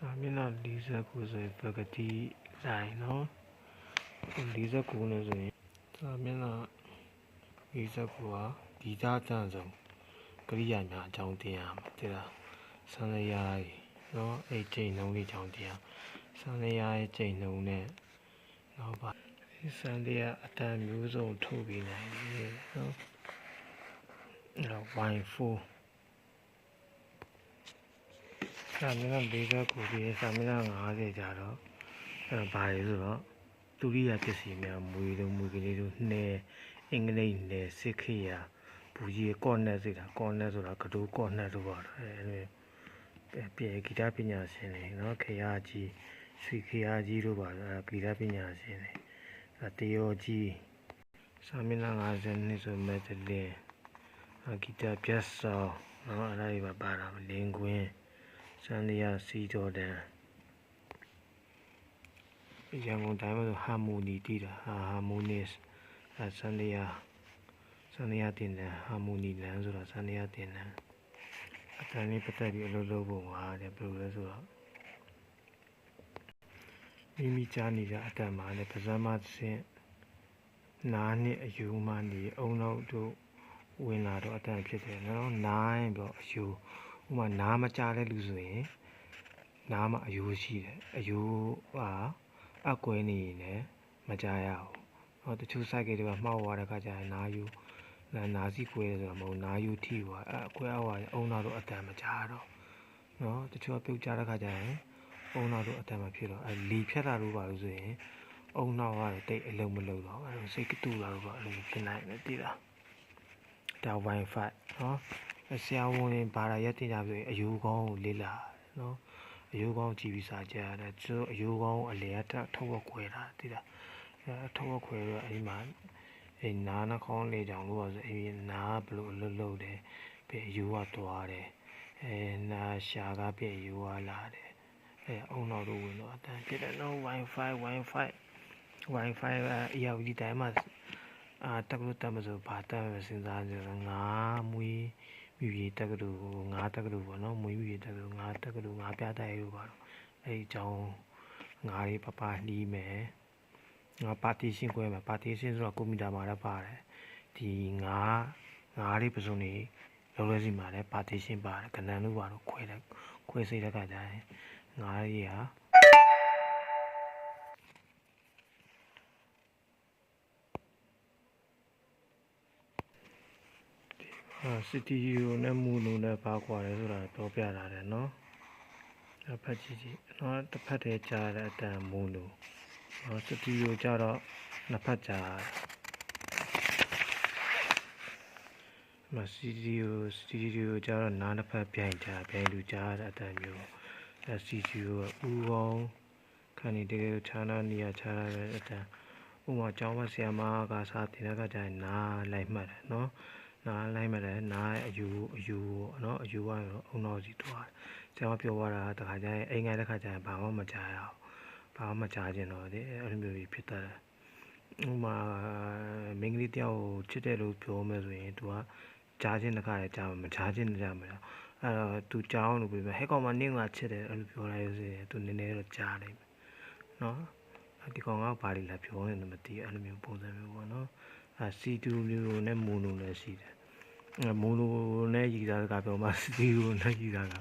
စာမျက်နှာ49ဆိုရင်ပကတိလိုင်းနော်49နဲ့ဆိုရင်စာမျက်နှာ49ဟာဒီသားတန်ဆုံးကရိယာများအကြောင်းတင်ရမှာတိလားဆန္ဒရာကြီးနော်အဲ့ချိန်နှုံးလေးအကြောင်းတင်ရဆန္ဒရာရဲ့ချိန်နှုံးနဲ့နောက်ပါဒီဆန္ဒရာအတန်မျိုးစုံထုတ်ပြီးနိုင်တယ်နော်အဲ့တော့ Y4 စာမျက်နှာ40ကိုပြီးစာမျက်နှာ50ကျတော့အဲ့တော့ဘာလဲဆိုတော့သူရိယပစ္စည်းများမွေတို့မွေကလေးတို့နှဲအင်္ဂလိပ်နှဲစစ်ခေယာဘူကြီးကော့နက်စိတာကော့နက်ဆိုတာကတိုးကော့နက်တို့ပါတော့အဲ့လိုပြေဂီတပညာရှင်တွေနော်ခေယာကြီးရွှေခေယာကြီးတို့ပါအဲ့ဂီတပညာရှင်တွေအဲ့တယောကြီးစာမျက်နှာ50နှစ်ဆိုမဲ့တလင်းဂီတပြတ်စောနော်အဲ့ဒါတွေပါပါတာလင်းကွင်း စန္ဒယာစီတော်တန်ရန်ကုန်တိုင်းမှာဆိုဟာမိုနီတည်တာဟာဟာမိုနစ်အဲစန္ဒယာစန္ဒယာတင်တယ်ဟာမိုနီလန်ဆိုတာစန္ဒယာတင်တယ်အတန်လေးပတ်သက်ပြီးအလုပ်လုပ်ဖို့ပါတဲ့ဘယ်လိုလဲဆိုတော့မိမိကြားနေကြအတန်မှာလည်းပါဇက်မသင်နားနဲ့အယူမှနေအုံနောက်တို့ဝင်လာတော့အတန်ဖြစ်တယ်နော်နိုင်ပြီးတော့အယူ ဥမာနားမကြတဲ့လူဆိုရင်နားမှာအယိုးရှိတယ်အယိုးဟာအကွဲနေရင်လည်းမကြရဘူး။ဟောတချို့ site တွေကမှောက်သွားတဲ့ခါကျရင်နားယူနာနာစီကွဲတယ်ဆိုတာမဟုတ်နားယူထိသွားအဲအကွဲအောက်ကအုံနောက်တော့အတန်မကြတော့နော်တချို့ကပြုတ်ကြတဲ့ခါကျရင်အုံနောက်တော့အတန်မဖြစ်တော့အဲလီဖြတ်တာလို့ပါလို့ဆိုရင်အုံနောက်ကတော့တိတ်အလုံးမလုံးတော့အဲစိတ်ကတူလာတော့ပါအဲ့လိုဖြစ်နိုင်တယ်တည်လားဒါ wifi နော် ဆရာဝန်တွေဘာသာရက်တင်ကြပြီအယူကောင်းကိုလေ့လာနော်အယူကောင်းကြည့်ပြီးစာကြရတယ်သူအယူကောင်းအလေအထထုတ်ဝက်ခွဲတာတိလားအဲထုတ်ဝက်ခွဲတော့အဲဒီမှာအဲနားနှခေါင်းလေကြောင်လို့ပါဆိုအဲဒီနားဘလို့လှုပ်လှုပ်တယ်ပြီးအယူကသွားတယ်အဲနားရှာကပြီးအယူကလာတယ်အဲအုံနောက်တို့ဝင်တော့အတန်ဖြစ်တယ်နော် wifi wifi wifi အရာကြီးတိုင်းမှာအာတက်လို့တက်မဆိုဘာတက်မစဉ်းစားကြတော့ငါမွေး မြူရီတက္ကသိုလ်ငါးတက္ကသိုလ်ပေါ့နော်မွေးမြူရီတက္ကသိုလ်ငါးတက္ကသိုလ်ငါးပြတိုက်ရိုးပါတော့အဲဒီအကြောင်းငါးလေးပပနှီးမယ်ငါပါတီရှင်းခွဲမယ်ပါတီရှင်းဆိုတော့ကွန်ပျူတာမှာလည်းပါတယ်ဒီငါးငါးလေးပစုံနေလုံးလဲစီမှာလည်းပါတီရှင်းပါတယ်ကဏ္ဍလို့ပါတော့ခွဲတယ်ခွဲစိတ်တဲ့ခါကျရင်ငါးလေးဟာ စီတီယူနဲ့မူလိုနဲ့ဘာကွာလဲဆိုတာပြောပြတာတယ်နော်တစ်ဖက်ကြည့်ကြည့်နော်တစ်ဖက်တည်းကြားတဲ့အတန်မူလိုနော်စီတီယူကြတော့နှစ်ဖက်ကြားမစီတီယူစီတီယူကြတော့နားနှစ်ဖက်ပြိုင်ကြားပြိုင်လူကြားတဲ့အတန်မျိုးအဲစီတီယူကဥကောင်းခဏတကယ်ခြားနာနေရခြားရတဲ့အတန်ဥမာကျောင်းမဆရာမကစားတင်တဲ့ကကြရင်နားလိုက်မှတ်တယ်နော် နားလိုက်မှတယ်နားအယူအယူနော်အယူကတော့အုံတော်စီတွားဆရာမပြောသွားတာတခါကျရင်အိမ်ငယ်တစ်ခါကျရင်ဘာမှမကြားရအောင်ဘာမှမကြားကျင်တော့ဒီအဲ့လိုမျိုးဖြစ်တတ်တယ်ဥမာမင်းကလေးတယောက်ကိုချစ်တယ်လို့ပြောမယ်ဆိုရင် तू ကကြားချင်းတစ်ခါလည်းကြားမှာမကြားချင်းကြားမှာအဲ့တော့ तू ကြားအောင်လို့ပြောမယ်ဟဲ့ကောင်မနင်းကချစ်တယ်အဲ့လိုပြောလိုက်ဆိုရင် तू နည်းနည်းတော့ကြားလိုက်မယ်နော်ဒီကောင်ကဘာတွေလဲပြောနေတယ်မသိအဲ့လိုမျိုးပုံစံမျိုးပေါ့နော်အဲ C2 မျိုးနဲ့မိုနိုလည်းရှိတယ် မိုနိုနဲ့ရည်သားကပြောမှစီတီကိုနဲ့ရည်သားက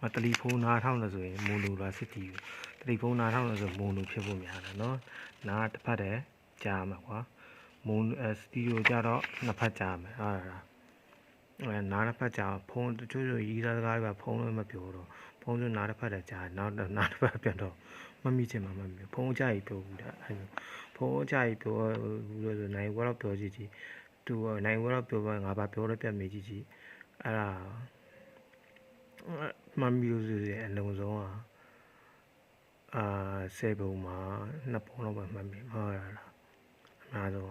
မတယ်လီဖုန်းနားထောင်းလို့ဆိုရင်မိုနိုလားစစ်တီကိုတယ်လီဖုန်းနားထောင်းလို့ဆိုမိုနိုဖြစ်ဖို့များတယ်နော်နားတစ်ဖက်တည်းကြားမှာကွာမိုနိုစတီကိုကြတော့နှစ်ဖက်ကြားမယ်ဟာလားအဲနားတစ်ဖက်ကြားဖုန်းတချို့ချို့ရည်သားကားကဖုန်းလည်းမပြောတော့ဖုန်းဆိုနားတစ်ဖက်တည်းကြားနောက်နားတစ်ဖက်ပြန်တော့မမိချင်မှမမိဖုန်းအကြိုက်ပြောဘူးတာအဲဖုန်းအကြိုက်ပြောဘူးလို့ဆိုနိုင်ဘွားတော့ပြောကြည့်ကြည့် သူနိုင်ဘွားတော့ပြောပါငါဘာပြောလဲပြတ်မေးကြည့်ကြည့်အဲ့ဒါမမီလို့ဆိုရင်အလုံးစုံอ่ะအာစေပုံမှာနှစ်ပုံတော့ပဲမှတ်မိမှားရလားအများဆုံး